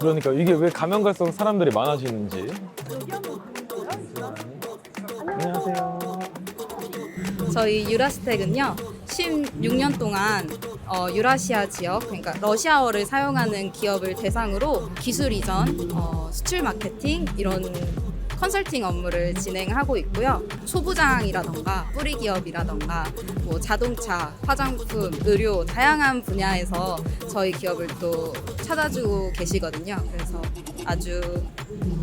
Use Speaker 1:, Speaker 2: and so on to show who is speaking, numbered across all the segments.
Speaker 1: 그러니까 이게 왜 가면 갈수록 사람들이 많아지는지. 안녕하세요.
Speaker 2: 저희 유라스텍은요 16년 동안 어, 유라시아 지역 그러니까 러시아어를 사용하는 기업을 대상으로 기술 이전, 어, 수출 마케팅 이런 컨설팅 업무를 진행하고 있고요. 소부장이라던가 뿌리 기업이라던가 뭐 자동차, 화장품, 의료 다양한 분야에서 저희 기업을 또 찾아주고 계시거든요. 그래서 아주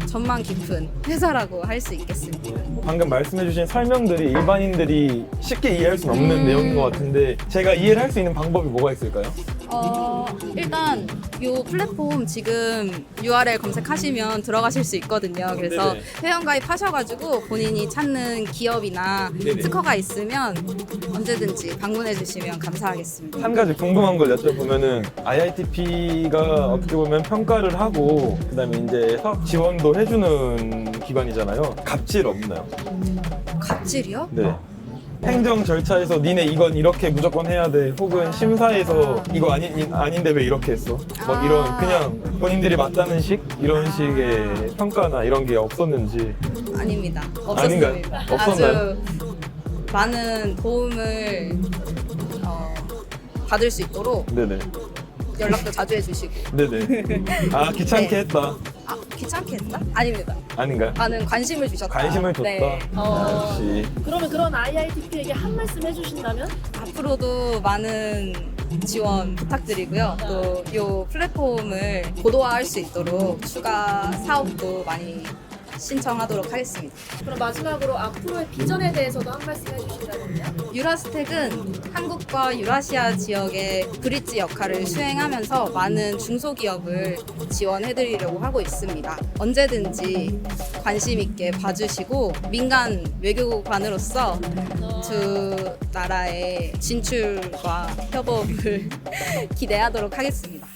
Speaker 2: 전망 깊은 회사라고 할 수 있겠습니다.
Speaker 1: 방금 말씀해주신 설명들이 일반인들이 쉽게 이해할 수는 없는
Speaker 2: 음.
Speaker 1: 내용인 것 같은데 제가 이해를 할 수 있는 방법이 뭐가 있을까요?
Speaker 2: 어, 일단 이 플랫폼 지금 URL 검색하시면 들어가실 수 있거든요. 그래서
Speaker 1: 네네.
Speaker 2: 회원가입 하셔가지고 본인이 찾는 기업이나
Speaker 1: 네네.
Speaker 2: 특허가 있으면 언제든지 방문해 주시면 감사하겠습니다.
Speaker 1: 한 가지 궁금한 걸 여쭤보면은 IITP가 어떻게 보면 평가를 하고 그다음에 이제 사업 지원도 해주는 기관이잖아요. 갑질 없나요?
Speaker 2: 갑질이요?
Speaker 1: 네. 행정 절차에서 니네 이건 이렇게 무조건 해야 돼. 혹은 심사에서 이거 아니, 아닌데 왜 이렇게 했어? 뭐
Speaker 2: 아.
Speaker 1: 이런 그냥 본인들이 맞다는 식 이런 식의 평가나 이런 게 없었는지.
Speaker 2: 아닙니다. 없었습니다.
Speaker 1: 없었나요?
Speaker 2: 아주 많은 도움을 어, 받을 수 있도록
Speaker 1: 네네.
Speaker 2: 연락도 자주 해주시고
Speaker 1: 네네. 아 귀찮게
Speaker 2: 네.
Speaker 1: 했다.
Speaker 2: 아 귀찮게 했나? 아닙니다.
Speaker 1: 아닌가요?
Speaker 2: 많은 관심을 주셨다.
Speaker 1: 관심을 줬다.
Speaker 2: 네. 어,
Speaker 1: 역시.
Speaker 3: 그러면 그런 IITP에게 한 말씀 해주신다면?
Speaker 2: 앞으로도 많은 지원 부탁드리고요. 또 이 플랫폼을 고도화할 수 있도록 추가 사업도 많이 신청하도록 하겠습니다.
Speaker 3: 그럼 마지막으로 앞으로의 비전에 대해서도 한 말씀 해주신다면요?
Speaker 2: 유라스텍은 한국과 유라시아 지역의 브릿지 역할을 수행하면서 많은 중소기업을 지원해드리려고 하고 있습니다. 언제든지 관심 있게 봐주시고 민간 외교관으로서 두 나라의 진출과 협업을 기대하도록 하겠습니다.